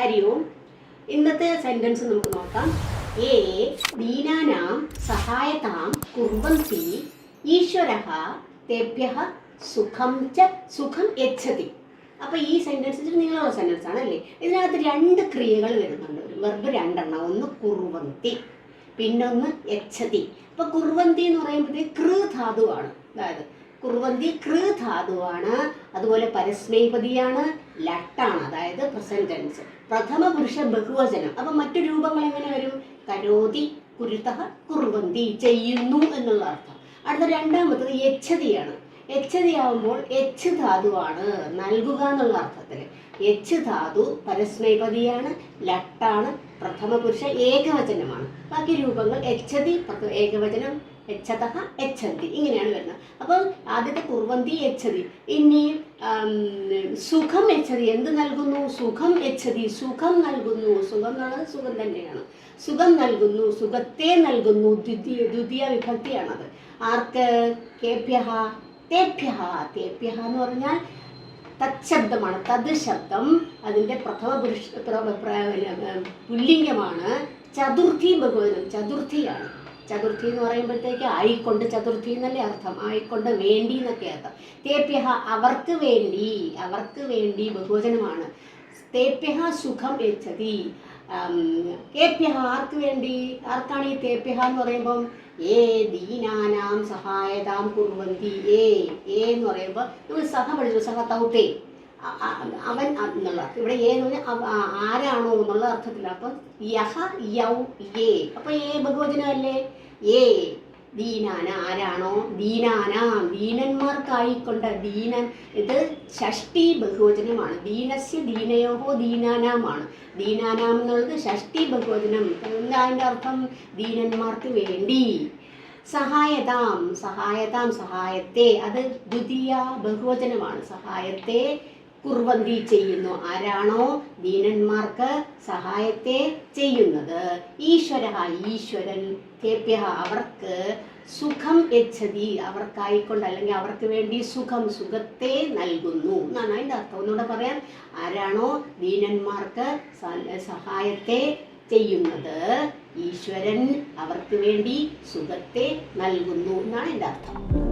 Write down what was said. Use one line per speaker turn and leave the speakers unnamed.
ഹരി ഓം. ഇന്നത്തെ സെന്റൻസ് നമുക്ക് നോക്കാം. ഏ ദീനാനാം സഹായതാം കുർവന്തി ഈശ്വര തേഭ്യ സുഖം ച സുഖം യച്ഛതി. അപ്പൊ ഈ സെന്റൻസ് നിങ്ങളുള്ള സെന്റൻസ് ആണ് അല്ലേ? ഇതിനകത്ത് രണ്ട് ക്രിയകൾ വരുന്നുണ്ട്. വെർബ് രണ്ടെണ്ണം. ഒന്ന് കുർവന്തി പിന്നൊന്ന് യച്ഛതി. അപ്പൊ കുർവന്തി എന്ന് പറയുമ്പോഴത്തേക്ക് കൃ ധാതുവാണ്. അതായത് കുർവന്തി കൃ ധാതുവാണ് അതുപോലെ പരസ്മൈപതിയാണ് ലട്ടാണ് അതായത് പ്രസന്റ് ടെൻസ്. പ്രഥമ പുരുഷ ബഹുവചനം. അപ്പൊ മറ്റു രൂപങ്ങൾ എങ്ങനെ വരും? കരോതി കുരുത കുറുവന്തി ചെയ്യുന്നു എന്നുള്ള അർത്ഥം. അടുത്ത രണ്ടാമത്തത് യച്ഛതിയാണ്. യച്ഛതിയാവുമ്പോൾ യച്ച് ധാതുവാണ് നൽകുക എന്നുള്ള അർത്ഥത്തിൽ യച്ച് ധാതു പരസ്മൈപതിയാണ് ലട്ടാണ് പ്രഥമ പുരുഷ ഏകവചനമാണ്. ബാക്കി രൂപങ്ങൾ യച്ഛതി ഏകവചനം എച്ഛതഹ എച്ഛന്തി ഇങ്ങനെയാണ് വരുന്നത്. അപ്പം ആദ്യത്തെ കുർവന്തി എച്ഛതി ഇനി സുഖം എച്ഛതി എന്ത് നൽകുന്നു? സുഖം എച്ഛതി സുഖം നൽകുന്നു. സുഖം എന്നുള്ളത് സുഖം തന്നെയാണ്. സുഖം നൽകുന്നു. സുഖത്തെ നൽകുന്നു. ദ്വിതീയ ദ്വിതീയ വിഭക്തിയാണത്. ആർക്ക്? കേഭ്യഹ തേഭ്യഹ തേഭ്യഹ എന്ന് പറഞ്ഞാൽ തത്ശബ്ദമാണ്. തത് ശബ്ദം അതിന്റെ പ്രഥമ പുരുഷ പ്ര- പ്ര- പുല്ലിംഗമാണ്. ചതുർത്ഥി ബഹുവചനം. ചതുർത്ഥിയാണ്. ചതുർത്ഥി എന്ന് പറയുമ്പോഴത്തേക്ക് ആയിക്കൊണ്ട് ചതുർത്ഥി എന്നല്ലേ അർത്ഥം? ആയിക്കൊണ്ട് വേണ്ടി എന്നൊക്കെ അർത്ഥം. തേപ്യഹ അവർക്ക് വേണ്ടി അവർക്ക് വേണ്ടി ബഹുവചനമാണ്. തേപ്യഹ സുഖം യച്ഛതി കേപ്യഹ ആർക്ക് വേണ്ടി? ആർക്കാണ് ഈ തേപ്യഹ എന്ന് പറയുമ്പം? ഏ ദീനാനാം സഹായതാം കുറുവന്തി. ഏ ഏ എന്ന് പറയുമ്പോൾ നമ്മൾ സഹ പഠിച്ചു. സഹ തൗത്തേ അവൻ എന്നുള്ള. ഇവിടെ ഏ എന്ന് പറഞ്ഞാൽ ആരാണോ എന്നുള്ള അർത്ഥത്തിൽ അപ്പം യഹ യൗ ഏ അപ്പൊ ഏ ബഹുവചനമല്ലേ? ഏ ദീനാന ആരാണോ? ദീനാന ദീനന്മാർക്കായിക്കൊണ്ട് ദീനൻ. ഇത് ഷഷ്ടി ബഹുവചനമാണ്. ദീനസ്യ ദീനയോഹോ ദീനാനാമാണ്. ദീനാനാം എന്നുള്ളത് ഷഷ്ടി ബഹുവചനം. എന്താ അതിന്റെ അർത്ഥം? ദീനന്മാർക്ക് വേണ്ടി. സഹായതാം. സഹായതാം സഹായത്തെ. അത് ദ്വിതീയ ബഹുവചനമാണ്. സഹായത്തെ കുർവന്തി ചെയ്യുന്നു. ആരാണോ ദീനന്മാർക്ക് സഹായത്തെ ചെയ്യുന്നത്? ഈശ്വര ഈശ്വരൻ തേപ്യ അവർക്ക് സുഖം യച്ഛതി അവർക്കായിക്കൊണ്ട് അല്ലെങ്കിൽ അവർക്ക് വേണ്ടി സുഖം സുഖത്തെ നൽകുന്നു എന്നാണ് അതിന്റെ അർത്ഥം. ഒന്നുകൂടെ പറയാം. ആരാണോ ദീനന്മാർക്ക് സഹായത്തെ ചെയ്യുന്നത്? ഈശ്വരൻ അവർക്ക് വേണ്ടി സുഖത്തെ നൽകുന്നു എന്നാണ് എന്റെ അർത്ഥം.